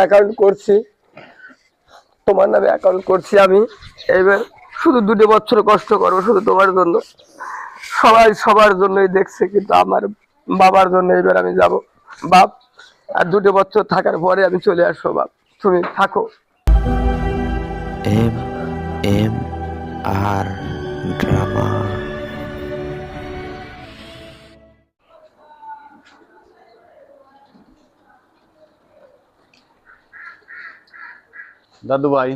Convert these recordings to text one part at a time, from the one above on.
Account করছি। তোমার নামে অ্যাকাউন্ট করছি আমি। এইবার শুধু দুটো বছর কষ্ট করব শুধু তোমার জন্য। সবাই সবার জন্যই দেখছে, কিন্তু আমার বাবার জন্য এবার আমি যাব। বাপ, আর দুটো বছর থাকার পরে আমি চলে আসব, বাপ। তুমি থাকো। এম এম আর ড্রামা দাদু ভাই?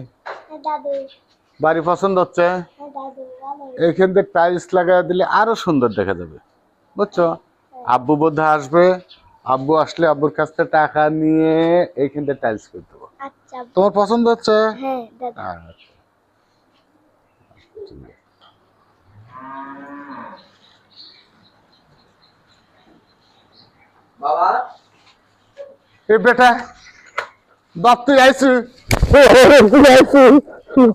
হ্যাঁ বাড়ি পছন্দ হচ্ছে? হ্যাঁ এইখান থেকে টাইলস লাগাই দিলে আরও সুন্দর দেখা যাবে। বুঝছ? আব্বু বোধ আসবে। আব্বু আসলে আব্বুর কাছ থেকে টাকা নিয়ে এখান থেকে টাইলস করে দেবো। আচ্ছা। তোমার পছন্দ হচ্ছে? হ্যাঁ। বাবা? এ বেটা বাপ তুই আইসি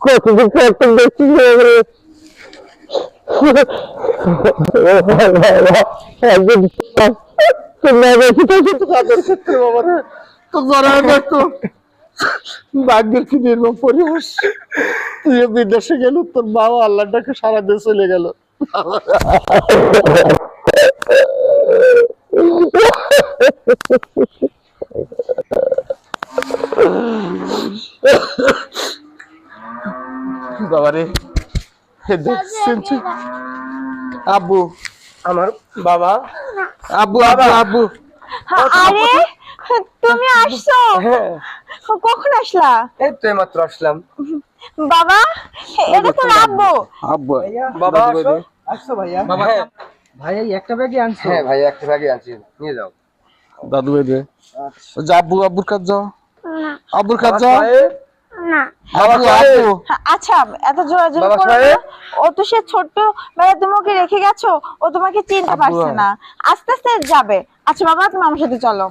কতদিন পর তো দেখছি তো জরা দেখতো ভাগ্যের নির্মম পরিবেশ তুই বিদেশে গেল তোর বাবা আল্লাহটাকে সারা দিয়ে চলে গেল বাবারে হে দেখ, শুনছি? আব্বু আমার বাবা। আব্বু আব্বু আব্বু। আরে তুমি আসছো? হ্যাঁ। কখন আসলা? এই তো মাত্র আসলাম। বাবা এটা তো আব্বু? আব্বু বাবা আসো। আসো ভাইয়া? বাবা হ্যাঁ। ভাই একটা ব্যাগই আনছো? হ্যাঁ ভাই একটা ব্যাগই আনছি। নিয়ে যাও। দাদু ভাই রে যা আব্বু আব্বুর কাজ যাও। আব্বুর কাজ যাও। না। আব্বু আচ্ছা এত জোরাজোরি করো। ও তো সে ছোট্ট বেলা তুমি ওকে রেখে গেছো ও তোমাকে চিনতে পারছে না। আস্তে আস্তে যাবে। আচ্ছা বাবা তুমি আমার সাথে চলো।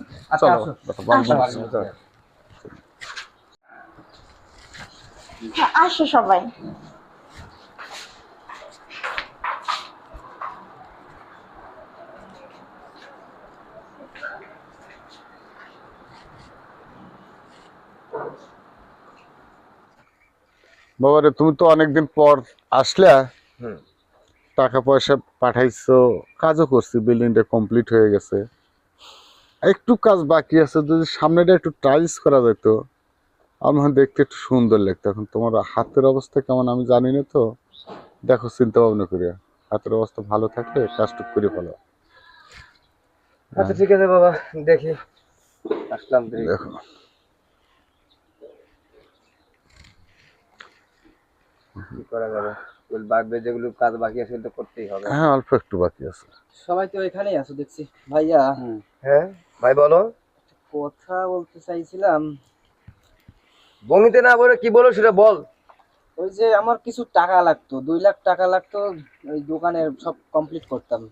হ্যাঁ, আসো সবাই। বাবারে তুমি তো অনেকদিন পর আসলে টাকা পয়সা পাঠাইছো কাজও করছি বিল্ডিংটা কমপ্লিট হয়ে গেছে। একটু কাজ বাকি আছে যদি সামনেটা একটু টাইলস করা যেত আমার দেখতে একটু সুন্দর লাগতো। এখন তোমার হাতের অবস্থা কেমন আমি জানি না তো। দেখো চিন্তা ভাবনা করিয়া হাতের অবস্থা ভালো থাকলে কাজটুক করে ফেলো। আচ্ছা ঠিক আছে বাবা দেখি। আসলাম দেখি। কি করা যাবে? ওই বাকি যেগুলো কাজ বাকি আছে সেগুলো তো করতেই হবে। হ্যাঁ অল্প একটু বাকি আছে। সবাই তো এখানেই আছো দেখছি। ভাইয়া হ্যাঁ ভাই বলো। কথা বলতে চাইছিলাম। বমিতে না বলে কি বলো সেটা বল। ওই যে আমার কিছু টাকা লাগতো দুই লাখ টাকা লাগতো ওই দোকানের সব কমপ্লিট করতাম।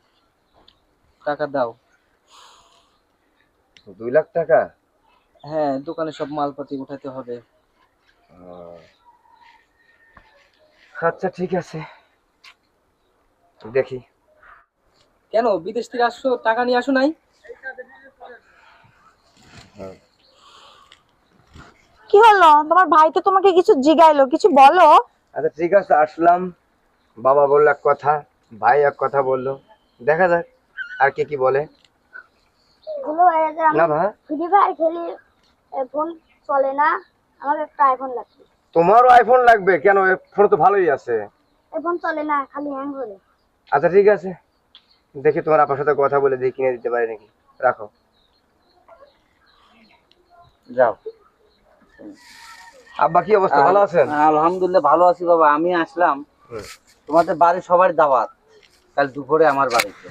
টাকা দাও। দুই লাখ টাকা? হ্যাঁ দোকানে সব মালপাতি উঠাতে হবে। আচ্ছা ঠিক আছে। দেখি। কেন বিদেশ থেকে আসছো টাকা নিয়ে আসো নাই? কি হলো? তোমার ভাই তো তোমাকে কিছু জিগাইলো কিছু বলো? আচ্ছা ঠিক আছে আসলাম। বাবা বলল এক কথা ভাই এক কথা বলল। দেখা যাক আর কে কি বলে। না ভাই। ফ্রি ফায়ার খেলি ফোন চলে না আমার একটা আইফোন লাগবে। তোমারও আইফোন লাগবে? কেন? ফোন তো ভালোই আছে। ফোন চলে না খালি হ্যাং করে আচ্ছা ঠিক আছে। দেখি তোমার আপার সাথে কথা বলে দেখি কিনে দিতে পারি নাকি। রাখো। যাও। আব্বা কি অবস্থা? ভালো আছেন? আলহামদুলিল্লাহ ভালো আছি বাবা। আমি আসলাম। তোমাদের বাড়ি সবার দাওয়াত। কাল দুপুরে আমার বাড়িতে।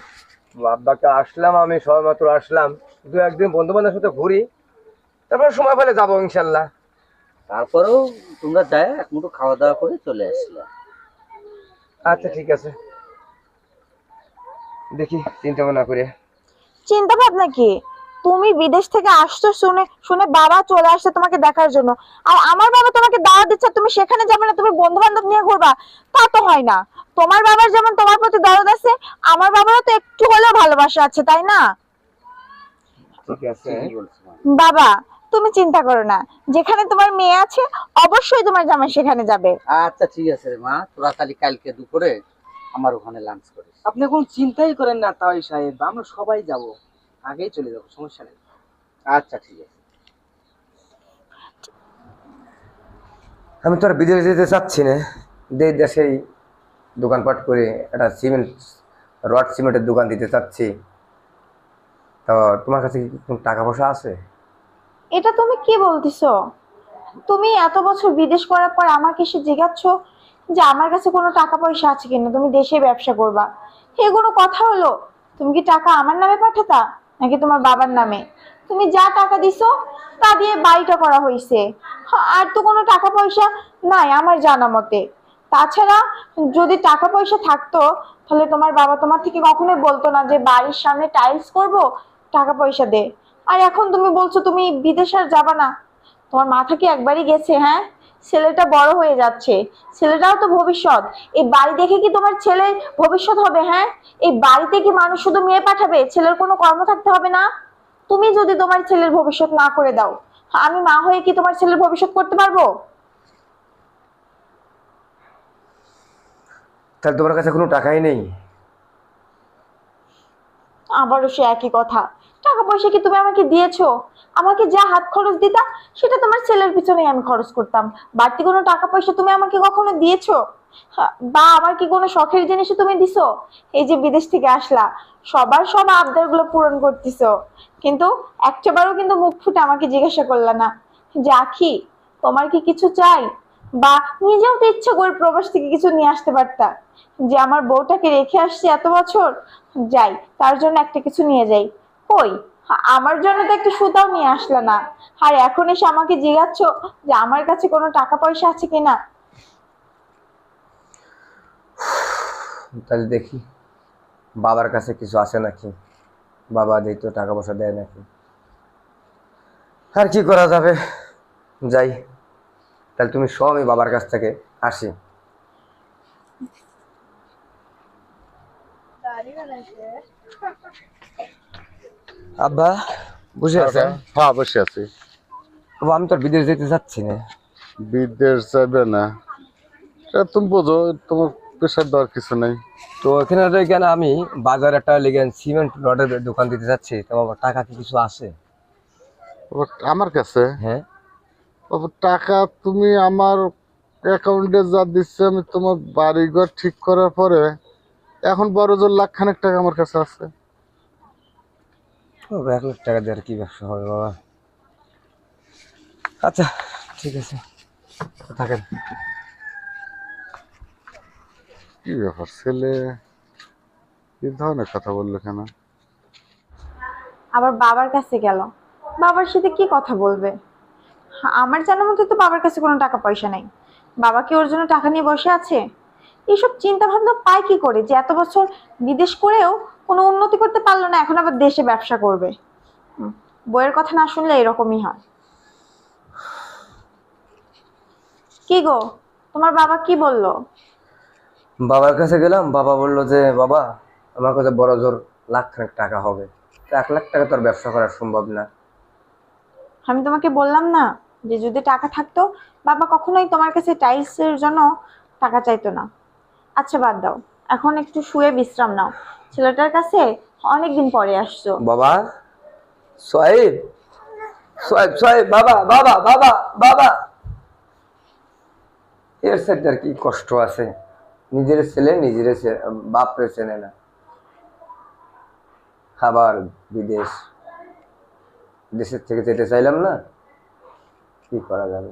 আব্বাকে আসলাম আমি সবাই মাত্র আসলাম। দু একদিন বন্ধু বান্ধবের সাথে ঘুরি। তারপর সময় পেলে যাব ইনশাল্লাহ। তারপরেও তোমরা যায় এক মুঠো খাওয়া দাওয়া করে চলে আসলে। আচ্ছা ঠিক আছে। দেখি চিন্তা ভাবনা করে। চিন্তা ভাবনা কি? তুমি বিদেশ থেকে আসছো শুনে শুনে বাবা চলে আসছে তোমাকে দেখার জন্য। আর আমার বাবা তোমাকে দাওয়াত দিচ্ছে তুমি সেখানে যাবে না তুমি বন্ধু বান্ধব নিয়ে ঘুরবা। তা তো হয় না। তোমার বাবার যেমন তোমার প্রতি দরদ আছে আমার বাবারও তো একটু হলেও ভালোবাসা আছে তাই না? ঠিক আছে। বাবা তুমি চিন্তা করো না। যেখানে তোমার মেয়ে আছে অবশ্যই তোমার জামাই সেখানে যাবে। আচ্ছা ঠিক আছে রে মা। তোরা তাহলে কালকে দুপুরে আমার ওখানে লাঞ্চ করিস। আপনি কোনো চিন্তাই করেন না তাই সাহেব। আমরা সবাই যাব। আগেই চলে যাব সমস্যা নেই। আচ্ছা ঠিক আছে। আমি তো আর বিদেশ যেতে চাচ্ছি না। দেশ দেশেই দোকানপাট করে একটা সিমেন্ট রড সিমেন্টের দোকান দিতে চাচ্ছি। তো তোমার কাছে কি কোনো টাকা পয়সা আছে? এটা তুমি কি বলতেছো? তুমি এত বছর বিদেশ করার পর আমাকে এসে জিজ্ঞাচ্ছ যে আমার কাছে কোনো টাকা পয়সা আছে কিনা? তুমি দেশে ব্যবসা করবা। এগুলো কথা হলো, তুমি কি টাকা আমার নামে পাঠাতা নাকি তোমার বাবার নামে? তুমি যা টাকা দিছো তা দিয়ে বাড়িটা করা হয়েছে আর তো কোনো টাকা পয়সা নাই আমার জানা মতে। তাছাড়া যদি টাকা পয়সা থাকতো, তাহলে তোমার বাবা তোমার থেকে কখনোই বলতো না যে বাড়ির সামনে টাইলস করব, টাকা পয়সা দে। আর এখন তুমি বলছো তুমি বিদেশ আর যাবা না। তোমার মাথা কি একবারই গেছে হ্যাঁ? ছেলেটা বড় হয়ে যাচ্ছে। ছেলেটাও তো ভবিষ্যৎ। এই বাড়ি দেখে কি তোমার ছেলের ভবিষ্যৎ হবে হ্যাঁ? এই বাড়িতে কি মানুষ শুধু মেয়ে পাঠাবে? ছেলের কোনো কর্ম থাকতে হবে না? তুমি যদি তোমার ছেলের ভবিষ্যৎ না করে দাও আমি মা হয়ে কি তোমার ছেলের ভবিষ্যৎ করতে পারব? তাহলে তোমার কাছে কোনো টাকাই নেই। আবারও সে একই কথা। টাকা পয়সা কি তুমি আমাকে দিয়েছ? আমাকে যা হাত খরচ দিতা, সেটা তোমার ছেলের পিছনে আমি খরচ করতাম। বাড়তি কোনো টাকা পয়সা তুমি আমাকে কখনো দিয়েছ? বা আমার কি কোনো শখের জিনিস তুমি দিছো? এই যে বিদেশ থেকে আসলা, সবার সব আবদারগুলো পূরণ করতেছো। কিন্তু একটাবারও কিন্তু মুখ ফুটে আমাকে জিজ্ঞাসা করলা না। যে, আখি, তোমার কি কিছু চাই? বা, নিজেও তো ইচ্ছা করে প্রবাস থেকে কিছু নিয়ে আসতে পারতা। যে, আমার বউটাকে রেখে আসছি এত বছর, যাই, তার জন্য একটা কিছু নিয়ে যাই। কই? আমার জন্য তো একটু সুতাও নিয়ে আসলা না। আর এখন এসে আমাকে জিজ্ঞাচ্ছ যে আমার কাছে কোনো টাকা পয়সা আছে কিনা? তাহলে দেখি। বাবার কাছে কিছু আছে নাকি? বাবা দিত টাকা পয়সা দেয় নাকি? আর কি করা যাবে? যাই। তাহলে তুমি সব আমি বাবার কাছ থেকে আসি। আব্বা বুঝে আছেন? হ্যাঁ বসে আছি। বাবা, আমি তো বিদেশ যেতে চাচ্ছি না। বিদেশ যাবে না। তুমি বোঝো তোমার পেশার দেওয়ার কিছু নেই। তো এখানে কেন আমি বাজারে একটা লেগে সিমেন্ট রডের দোকান দিতে চাচ্ছি তো বাবা টাকা কি কিছু আছে? আমার কাছে? হ্যাঁ। আবার টাকা তুমি আমার অ্যাকাউন্টে যা দিচ্ছে আমি তোমার বাড়িঘর ঠিক করার পরে এখন বড় জোর লাখ খানেক টাকা আমার কাছে আছে। ও, এক লাখ টাকা দিয়ে আর কি ব্যবসা হবে বাবা। আচ্ছা ঠিক আছে। থাকেন। কি ব্যাপার ছেলে? কি ধরনের কথা বলল কেন? আবার বাবার কাছে গেল। বাবার সাথে কি কথা বলবে? আমার জানা মতো তো বাবার কাছে কোনো টাকা পয়সা নেই। বাবা কি ওর জন্য টাকা নিয়ে বসে আছে? এইসব চিন্তা ভাবনা পায় কি করে যে এত বছর বিদেশ করেও কোনো উন্নতি করতে পারল না এখন আবার দেশে ব্যবসা করবে। বইয়ের কথা না শুনলে এরকমই হয়। কি গো তোমার বাবা কি বলল? বাবার কাছে গেলাম বাবা বলল যে বাবা আমার কাছে বড় জোর লাখ খানেক টাকা হবে। তো এক লাখ টাকা তো আর ব্যবসা করা সম্ভব না। আমি তোমাকে বললাম না যে যদি টাকা থাকতো বাবা কখনোই তোমার কাছে টাইলসের জন্য টাকা চাইতো না। আচ্ছা বাদ দাও। এখন একটু শুয়ে বিশ্রাম নাও। ছেলেটার কাছে অনেকদিন পরে আসছো। বাবা, সোহেব সোহেব সোহেব, বাবা বাবা বাবা বাবা। এর সাথে আর কি কষ্ট আছে। নিজের ছেলে নিজের বাপরে চেনে না। খাবার বিদেশ দেশের থেকে যেতে চাইলাম না, কি করা যাবে?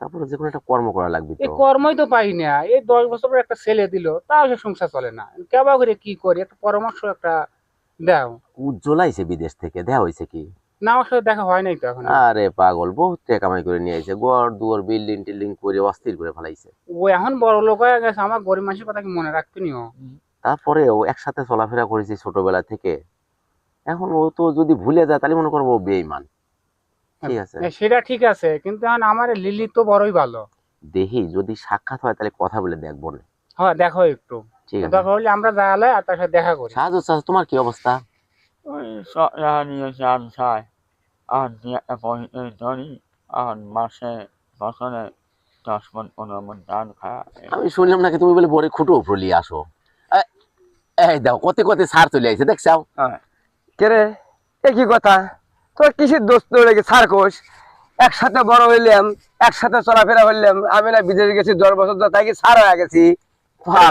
তারপরে যে কোনো একটা কর্ম করা লাগবে এই কর্মই তো পাই না। এই দশ বছর পর একটা ছেলে দিল তাও সে সংসার চলে না। কেবা করে কি করি? একটা পরামর্শ একটা দাও। উজ্জ্বল আইছে বিদেশ থেকে দেয়া হয়েছে কি? না আমার সাথে দেখা হয় নাই তো এখন। আরে পাগল বহুত টাকা কামাই করে নিয়ে আইছে গড় দুয়ার বিল্ডিং টিল্ডিং করে অস্থির করে ফেলাইছে। ও এখন বড় লোক হয়ে গেছে আমার গরিব মানুষের কথা কি মনে রাখতো নি ও? তারপরেও একসাথে চলাফেরা করেছি ছোটবেলা থেকে। এখন ও তো যদি ভুলে যায় তাহলে মনে করব ও আছে। হ্যাঁ, সেটা ঠিক আছে কিন্তু এখন আমার লিলি তো বড়ই ভালো। দেখি যদি সাক্ষাৎ হয় তাহলে কথা বলে দেখব হ্যাঁ দেখো একটু। ঠিক আছে। দরকার হলে আমরা যাওয়ালে আর তার সাথে দেখা করি। সাহায্য চাষ তোমার কি অবস্থা? ওই সয়া নিয়ে চাই আর একটা পয়সা ধরি আর মাসে বছরে দশ মন পনেরো মন ধান খায়। আমি শুনলাম নাকি তুমি বলে বড় খুঁটো উপর নিয়ে আসো। এ- এই দাও কতে কতে সার চলে আইছে দেখছাও। কে রে? এ কি কথা? তোর কিসের দোস্ত লেগে সার্কোস একসাথে বড় হইলাম একসাথে চলাফেরা হইলাম আমি না বিদেশে গেছি দশ বছর ধরে তাই সার হয়ে গেছি?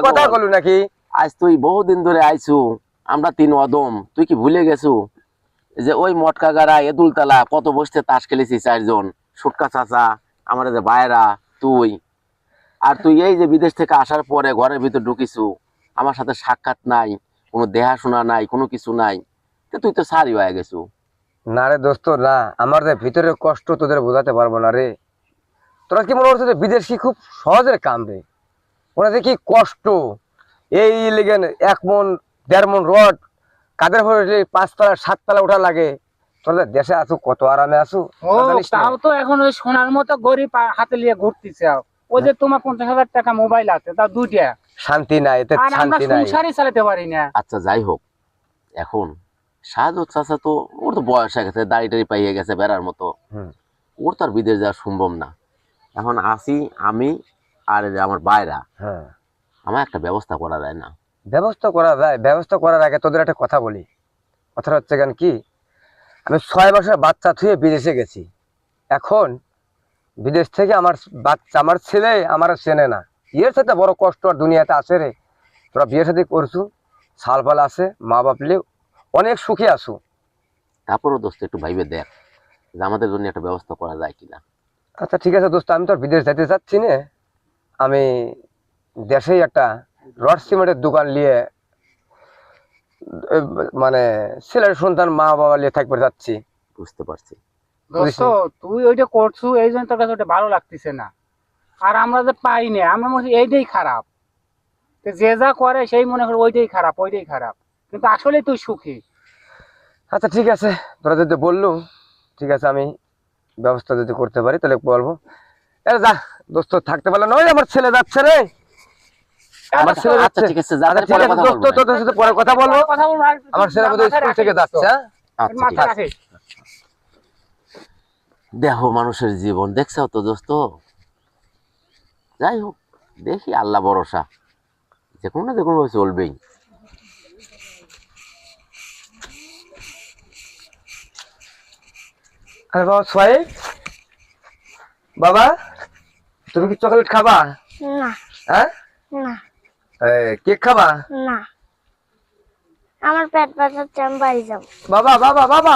কথা বলু নাকি? আজ তুই বহুদিন ধরে আইছু আমরা তিন অদম তুই কি ভুলে গেছু? যে ওই মটকা গাড়া এদুলতলা কত বসতে তাস খেলেছি চারজন সুটকা চাচা আমার যে ভাইরা তুই। আর তুই এই যে বিদেশ থেকে আসার পরে ঘরের ভিতর ঢুকিছু আমার সাথে সাক্ষাৎ নাই কোনো দেখাশোনা নাই কোনো কিছু নাই তুই তো সারি হয়ে গেছু। না রে দোস্ত না। আমার যে ভিতরের কষ্ট তোদের বোঝাতে পারব না রে। তোরা কি মনে করছ যে বিদেশি খুব সহজের কাম রে? ওরা যে কি কষ্ট? এই লেগেন এক মন দেড় মন রড কাদের ভরে পাঁচতলা সাততলা ওঠা লাগে তোরা দেশে আসু কত আরামে আসু জানিস তাও তো এখন ওই সোনার মতো গরিব হাতে নিয়ে ঘুরতেছে ওই যে তোমার পঞ্চাশ হাজার টাকা মোবাইল আছে তাও দুইটা। শান্তি নাই এতে শান্তি নাই। সংসারই চালাতে পারি না। আচ্ছা যাই হোক। এখন সাহায্য চাচা তো ওর তো বয়স হয়ে গেছে দাড়ি টাড়ি পাইয়ে গেছে বেড়ার মতো। ওর তো আর বিদেশ যাওয়া সম্ভব না। এখন আসি আমি আর আমার বাইরা হ্যাঁ। আমার একটা ব্যবস্থা করা যায় না। ব্যবস্থা করা যায়। ব্যবস্থা করার আগে তোদের একটা কথা বলি। কথাটা হচ্ছে কেন কি? আমি ছয় মাসের বাচ্চা থুয়ে বিদেশে গেছি। এখন বিদেশ থেকে আমার বাচ্চা আমার ছেলে আমার চেনে না। ইয়ের সাথে বড় কষ্ট আর দুনিয়াতে আছে রে। তোরা বিয়ের সাথে করছু সালপাল আছে মা বাপলে অনেক সুখে আসু তারপরও দোস্ত একটু ভাইবে দেখ যে আমাদের জন্য একটা ব্যবস্থা করা যায় কিনা। আচ্ছা ঠিক আছে দোস্ত আমি তো আর বিদেশ যেতে চাচ্ছি না। আমি দেশেই একটা রড সিমেন্টের দোকান নিয়ে মানে ছেলের সন্তান মা বাবা নিয়ে থাকবে যাচ্ছি। বুঝতে পারছি। দোস্ত তুই ওইটা করছু এই জন্য তোর কাছে ওটা ভালো লাগতেছে না। আর আমরা যে পাই না আমরা মনে এইটাই খারাপ। যে যা করে সেই মনে করে ওইটাই খারাপ ওইটাই খারাপ। কিন্তু আসলে তুই সুখী। আচ্ছা ঠিক আছে। তোরা যদি বলল ঠিক আছে আমি ব্যবস্থা যদি করতে পারি তাহলে বলব। যা দোস্ত থাকতে পারলে নয় আমার ছেলে যাচ্ছে রে। আমার ছেলে আচ্ছা যাচ্ছে। ঠিক আছে যা আচ্ছা, পরে ঠিক আছে, দোস্ত বলব। সাথে পরে কথা বলব। কথা বলব আর আমার ছেলে বোধহয় স্কুল থেকে যাচ্ছে হ্যাঁ? আচ্ছা রাখিস দেখো মানুষের জীবন দেখছ তো দোস্ত? যাই হোক দেখি আল্লাহ ভরসা। যে কোনো না যে কোনোভাবে চলবেই। আরে বাবা সোয়াই বাবা তুমি কি চকলেট খাবা? না। হ্যাঁ? না। কেক খাবা? না। আমার পেট ব্যথাচ্ছে আমি বাড়ি যাব। বাবা বাবা বাবা।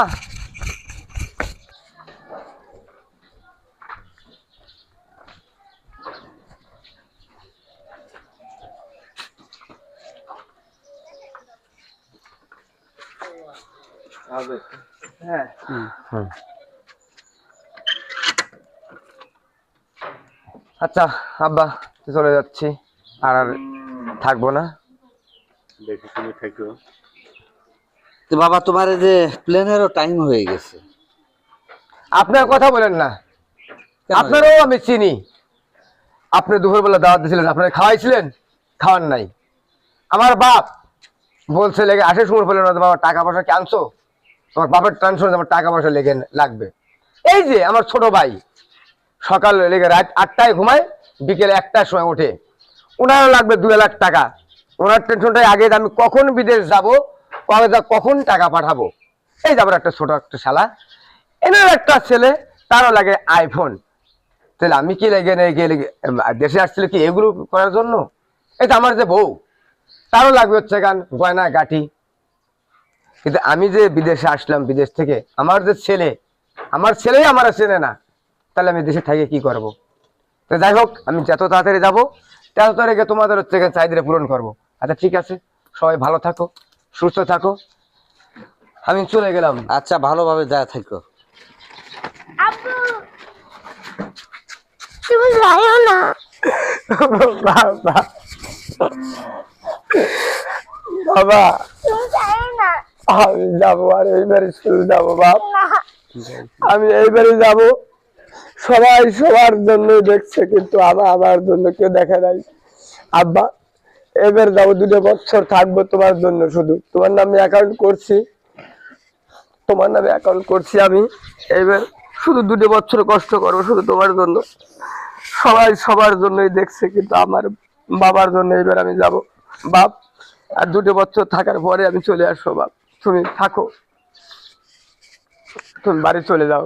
হ্যাঁ। আচ্ছা আব্বা চলে যাচ্ছি। আর আর থাকব না। দেখি তুমি থাকো। তো বাবা তোমার এই যে প্লেনেরও টাইম হয়ে গেছে। আপনার কথা বলেন না। আপনারও আমি চিনি। আপনি দুপুরবেলা দাওয়াত দিয়েছিলেন আপনারা খাওয়াইছিলেন? খাওয়ান নাই। আমার বাপ বলছে লেগে আসার সময় বললেন না বাবা টাকা পয়সা কি আনছো? তোমার বাপের ট্রান্সফার আমার টাকা পয়সা লেগে লাগবে। এই যে আমার ছোট ভাই। সকাল লেগে রাত আটটায় ঘুমায়, বিকেলে একটার সময় ওঠে। ওনারও লাগবে দু লাখ টাকা। ওনার টেনশনটাই আগে আমি কখন বিদেশ যাব কখন টাকা পাঠাবো। এই যে আমার একটা ছোট একটা শালা। এনার একটা ছেলে, তারও লাগে আইফোন তাহলে আমি কি লেগে গেলে দেশে আসছিল কি এগুলো করার জন্য? এটা আমার যে বউ, তারও লাগবে হচ্ছে গান, গয়না, গাঠি। কিন্তু আমি যে বিদেশে আসলাম, বিদেশ থেকে, আমার যে ছেলে, আমার ছেলেই আমার চেনে না। তাহলে আমি দেশে থেকে কি করব? তো যাই হোক আমি যত তাড়াতাড়ি যাব তত তাড়াতাড়ি তোমাদের হচ্ছে গিয়ে চাহিদা পূরণ করব। আচ্ছা ঠিক আছে। সবাই ভালো থাকো সুস্থ থাকো। আমি চলে গেলাম। আচ্ছা ভালোভাবে যা থাকো। তুমি যাইও না। বাবা বাবা। তুমি যাইও না। আমি যাব আর এইবারে স্কুল যাব বাপ। আমি এইবারে যাব। সবাই সবার জন্য দেখছে, কিন্তু আমার আমার জন্য কেউ দেখে নাই। আব্বা, এবার যাব দুটো বছর থাকব তোমার জন্য শুধু। তোমার নামে অ্যাকাউন্ট করছি। তোমার নামে অ্যাকাউন্ট করছি আমি। এবার শুধু দুটো বছর কষ্ট করব শুধু তোমার জন্য। সবাই সবার জন্যই দেখছে, কিন্তু আমার বাবার জন্য এবার আমি যাব। বাপ, আর দুটো বছর থাকার পরে আমি চলে আসব, বাপ। তুমি থাকো। তুমি বাড়ি চলে যাও।